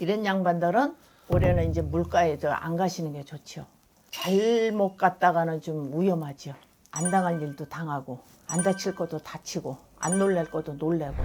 이런 양반들은 올해는 이제 물가에 더안 가시는 게 좋죠. 잘못 갔다가는 좀 위험하죠. 안 당할 일도 당하고, 안 다칠 것도 다치고, 안 놀랄 것도 놀래고.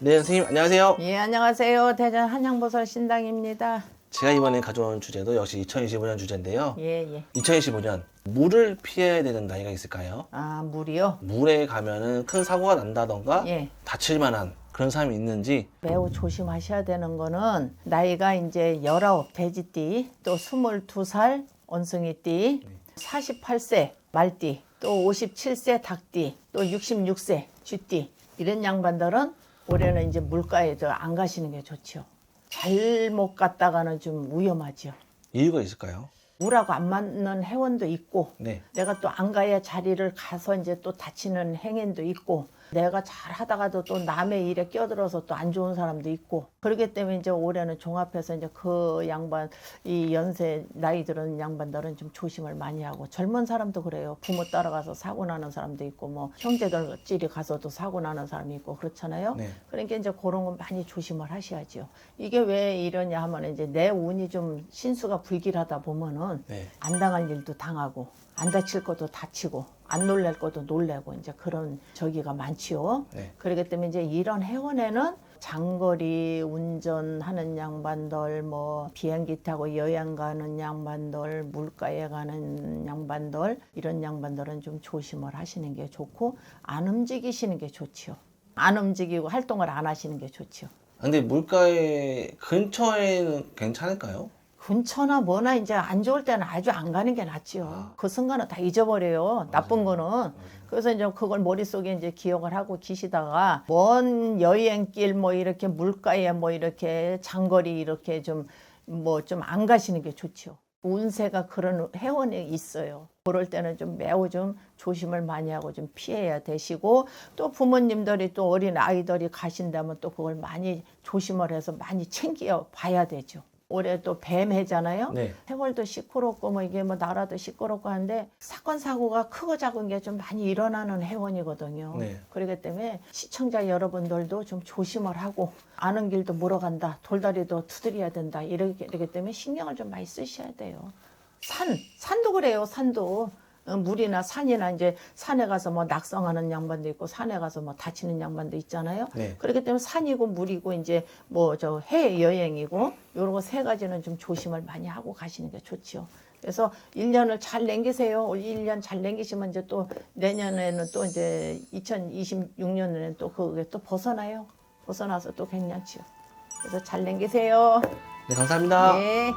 네, 선생님 안녕하세요. 예, 안녕하세요. 대전 한양버섯 신당입니다. 제가 이번에 가져온 주제도 역시 2025년 주제인데요. 예, 예. 2025년 물을 피해야 되는 나이가 있을까요? 아, 물이요? 물에 가면은 큰 사고가 난다던가 예. 다칠 만한 그런 사람이 있는지 매우 조심하셔야 되는 거는 나이가 이제 19 돼지띠, 또 22살 원숭이띠, 48세 말띠, 또 57세 닭띠, 또 66세 쥐띠 이런 양반들은 올해는 이제 물가에 더안 가시는 게 좋죠. 잘못 갔다가는 좀 위험하죠. 이유가 있을까요? 물하고 안 맞는 회원도 있고 네. 내가 또 안 가야 자리를 가서 이제 또 다치는 행인도 있고 내가 잘 하다가도 또 남의 일에 끼어들어서 또 안 좋은 사람도 있고 그렇기 때문에 이제 올해는 종합해서 이제 그 양반 이 연세 나이 들은 양반들은 좀 조심을 많이 하고 젊은 사람도 그래요 부모 따라가서 사고 나는 사람도 있고 뭐 형제들끼리 가서도 사고 나는 사람이 있고 그렇잖아요 네. 그러니까 이제 그런 건 많이 조심을 하셔야죠 이게 왜 이러냐 하면 이제 내 운이 좀 신수가 불길하다 보면은 네. 안 당할 일도 당하고 안 다칠 것도 다치고 안 놀랄 것도 놀래고 이제 그런 저기가 많지요. 네. 그렇기 때문에 이제 이런 회원에는 장거리 운전하는 양반들 뭐 비행기 타고 여행 가는 양반들 물가에 가는 양반들 이런 양반들은 좀 조심을 하시는 게 좋고 안 움직이시는 게 좋지요. 안 움직이고 활동을 안 하시는 게 좋지요. 근데 물가에 근처에는 괜찮을까요? 근처나 뭐나 이제 안 좋을 때는 아주 안 가는 게 낫지요. 그 순간은 다 잊어버려요. 나쁜 거는. 그래서 이제 그걸 머릿속에 이제 기억을 하고 계시다가 먼 여행길 뭐 이렇게 물가에 뭐 이렇게 장거리 이렇게 좀 뭐 좀 안 가시는 게 좋죠. 운세가 그런 회원이 있어요. 그럴 때는 좀 매우 좀 조심을 많이 하고 좀 피해야 되시고 또 부모님들이 또 어린 아이들이 가신다면 또 그걸 많이 조심을 해서 많이 챙겨 봐야 되죠. 올해 또 뱀 해잖아요. 네. 세월도 시끄럽고 뭐 이게 뭐 나라도 시끄럽고 한데 사건 사고가 크고 작은 게 좀 많이 일어나는 해원이거든요. 네. 그렇기 때문에 시청자 여러분들도 좀 조심을 하고 아는 길도 물어간다, 돌다리도 두드려야 된다 이러기, 이러기 때문에 신경을 좀 많이 쓰셔야 돼요. 산, 산도 그래요. 산도 어, 물이나 산이나 이제 산에 가서 뭐 낙성하는 양반도 있고 산에 가서 뭐 다치는 양반도 있잖아요. 네. 그렇기 때문에 산이고 물이고 이제 뭐 저 해외 여행이고 요런 거 세 가지는 좀 조심을 많이 하고 가시는 게 좋지요. 그래서 1년을 잘 남기세요. 올 1년 잘 남기시면 이제 또 내년에는 또 이제 2026년에는 또 그게 또 벗어나요. 벗어나서 또 괜찮지요. 그래서 잘 남기세요. 네, 감사합니다. 네.